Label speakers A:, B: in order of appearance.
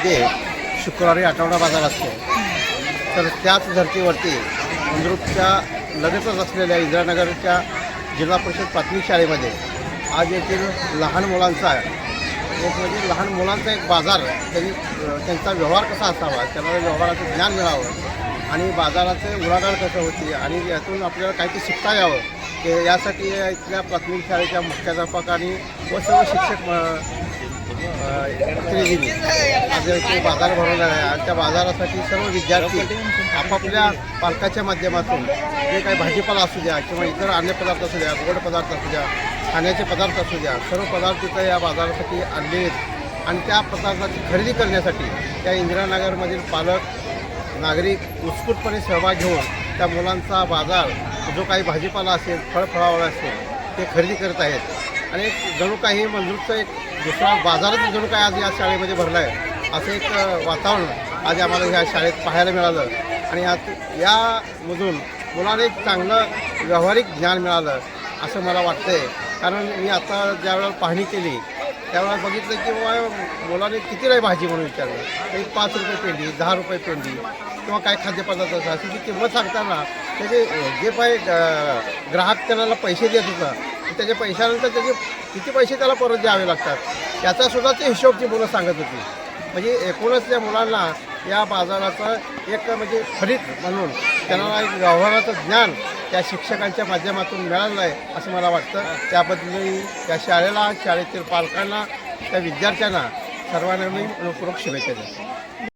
A: मार्केटमध्ये शुक्रवारी आठवडा बाजार असतो. तर त्याच धर्तीवरती मंद्रुपच्या लगेचच असलेल्या इंदिरानगरच्या जिल्हा परिषद प्राथमिक शाळेमध्ये आज येथील लहान मुलांचा एक म्हणजे लहान मुलांचा एक बाजार त्यांनी त्यांचा व्यवहार कसा असावा त्यांना व्यवहाराचं ज्ञान मिळावं आणि बाजाराचे उलाढाल कसं होती आणि यातून आपल्याला काहीतरी शिकता यावं ते यासाठी इथल्या प्राथमिक शाळेच्या मुख्याध्यापकांनी व सर्व शिक्षक अ, बाजार भरवला आहे आणि त्या बाजारासाठी सर्व विद्यार्थी आपापल्या पालकाच्या माध्यमातून जे काही भाजीपाला असू द्या किंवा इतर अन्य पदार्थ असू द्या गोड पदार्थ असू द्या खाण्याचे पदार्थ असू द्या सर्व पदार्थ तिथं या बाजारासाठी आणले आहेत. आणि त्या पदार्थाची खरेदी करण्यासाठी त्या इंदिरानगरमधील पालक नागरिक उत्स्फूर्तपणे सहभाग घेऊन त्या मुलांचा बाजार जो काही भाजीपाला असेल फळफळावळ असेल ते खरेदी करत आहेत. आणि जणू काही मंजूरचं एक दुसरा बाजारच जणू काय आज या शाळेमध्ये भरला आहे असं एक वातावरण आज आम्हाला ह्या शाळेत पाहायला मिळालं. आणि यात यामधून मुलांना एक चांगलं व्यावहारिक ज्ञान मिळालं असं मला वाटतं आहे कारण मी आता ज्यावेळेला पाहणी केली त्यावेळेला बघितलं की बाबा मुलाने किती नाही भाजी म्हणून विचारलं. एक पाच रुपये पेंडी दहा रुपये पेंडी किंवा काय खाद्यपदार्थ असतात अशी किंमत सांगताना त्याचे जे पाय ग्राहक त्यांना पैसे देत होता त्याच्या पैशानंतर त्याचे किती पैसे त्याला परत द्यावे लागतात? याचा सुद्धा ते हिशोब ती मुलं सांगत होती. म्हणजे एकूणच त्या मुलांना या बाजाराचं एक म्हणजे फरीत म्हणून त्यांना एक व्यवहाराचं ज्ञान त्या शिक्षकांच्या माध्यमातून मिळालं आहे असं मला वाटतं. त्याबद्दल मी त्या शाळेला शाळेतील पालकांना त्या विद्यार्थ्यांना सर्वांना मी अनुपूरक शुभेच्छा देतो.